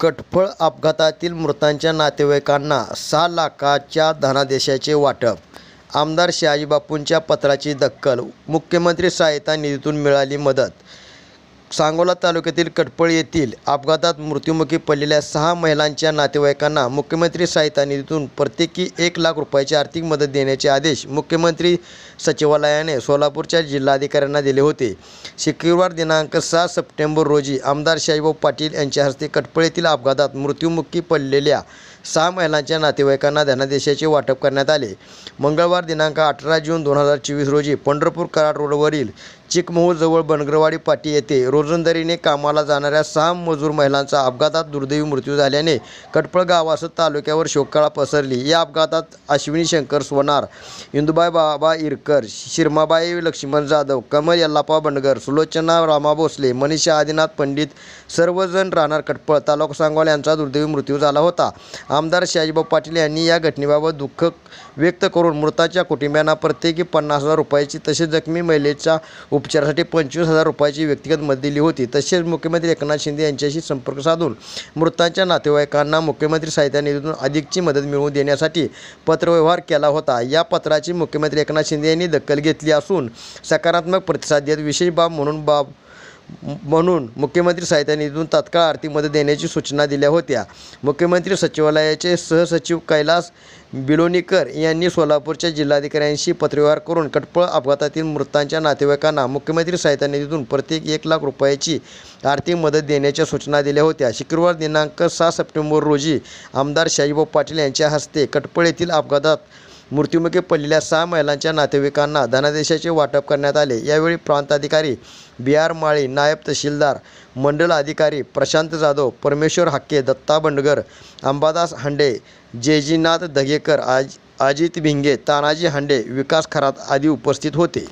कटफळ अपघातातील मृतांच्या नातेवाईकांना सहा लाखाच्या धनादेशाचे वाटप. आमदार शहाजीबापूंच्या पत्राची दक्कल मुख्यमंत्री सहायता निधीतून मिळाली मदत. सांगोला तालुक्यातील कटपळ येथील अपघातात मृत्युमुखी पडलेल्या सहा महिलांच्या नातेवाईकांना मुख्यमंत्री सहायता निधीतून प्रत्येकी एक लाख रुपयाची आर्थिक मदत देण्याचे आदेश मुख्यमंत्री सचिवालयाने सोलापूरच्या जिल्हाधिकाऱ्यांना दिले होते. शुक्रवार दिनांक सहा सप्टेंबर रोजी आमदार शाहीभाऊ पाटील यांच्या हस्ते कटपळ येथील अपघातात मृत्युमुखी पडलेल्या सहा महिलांच्या नातेवाईकांना धनादेशाचे वाटप करण्यात आले. मंगळवार दिनांक अठरा जून दोन हजार चोवीस रोजी पंढरपूर कराड रोडवरील चिकमहूरजवळ बनगरवाडी पाटी येथे रोजंदारीने कामाला जाणाऱ्या सहा मजूर महिलांचा अपघातात दुर्दैवी मृत्यू झाल्याने कटपळ गावासह तालुक्यावर शोककळा पसरली. या अपघातात अश्विनी शंकर सोनार इंदुबाई बाबा इरकर शिरमाबाई लक्ष्मण जाधव कमल यल्लापा बंडगर सुलोचना रामा भोसले मनीषा आदिनाथ पंडित सर्वजण राहणार कटपळ तालुका सांगवाल यांचा दुर्दैवी मृत्यू झाला होता. आमदार शहाजीभाऊ पाटील यांनी या घटनेबाबत दुःख व्यक्त करून मृताच्या कुटुंबियांना प्रत्येकी पन्नास हजार रुपयाची तसेच जखमी महिलेच्या उपचारासाठी पंचवीस हजार रुपयाची व्यक्तिगत मदत दिली होती. तसेच मुख्यमंत्री एकनाथ शिंदे यांच्याशी संपर्क साधून मृतांच्या नातेवाईकांना मुख्यमंत्री सहायता निधीतून अधिकची मदत मिळवून देण्यासाठी पत्रव्यवहार केला होता. या पत्राची मुख्यमंत्री एकनाथ शिंदे यांनी दखल घेतली असून सकारात्मक प्रतिसाद देत विशेष बाब म्हणून बाब म्हणून मुख्यमंत्री सहायता इथून तात्काळ आर्थिक मदत देण्याची सूचना दिल्या होत्या. मुख्यमंत्री सचिवालयाचे सहसचिव कैलास बिलोनीकर यांनी सोलापूरच्या जिल्हाधिकाऱ्यांशी पत्रव्यवहार करून कटपळ अपघातातील मृतांच्या नातेवाईकांना मुख्यमंत्री सहायता निधीतून प्रत्येक एक लाख रुपयाची आर्थिक मदत देण्याच्या सूचना दिल्या होत्या. शुक्रवार दिनांक सहा सप्टेंबर रोजी आमदार शाहीभाऊ पाटील यांच्या हस्ते कटपळ येथील अपघातात मृत्युमुखी पडलेल्या सहा महिलांच्या नातेवाईकांना धनादेशाचे वाटप करण्यात आले. यावेळी प्रांताधिकारी बी आर माळी नायब तहसीलदार मंडल अधिकारी प्रशांत जाधव परमेश्वर हक्के दत्ता बंडगर अंबादास हांडे जेजीनाथ दगेकर आज अजित भिंगे तानाजी हांडे विकास खरात आदी उपस्थित होते.